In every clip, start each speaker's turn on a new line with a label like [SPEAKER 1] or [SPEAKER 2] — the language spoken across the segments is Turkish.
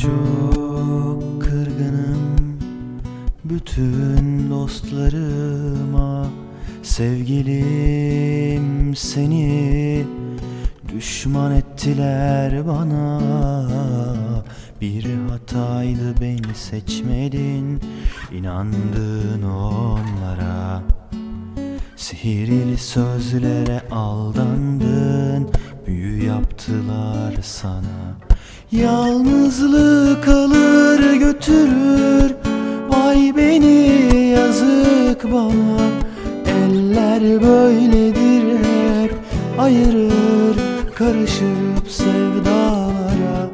[SPEAKER 1] Çok kırgınım bütün dostlarıma. Sevgilim seni düşman ettiler bana. Bir hataydı beni seçmedin inandın onlara. Sihirli sözlere yaptılar sana. Yalnızlık alır götürür. Vay beni yazık bana. Eller böyledir hep Ayırır. Karışıp sevdalara.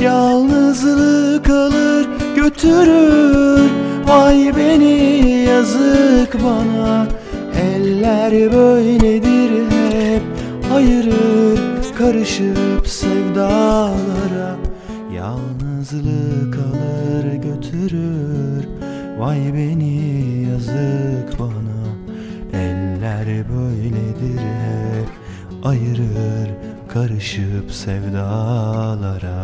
[SPEAKER 1] Yalnızlık alır götürür. Vay beni yazık bana. Eller böyledir karışıp sevdalara Yalnızlık alır götürür. Vay beni yazık bana. Eller böyledir hep Ayırır karışıp sevdalara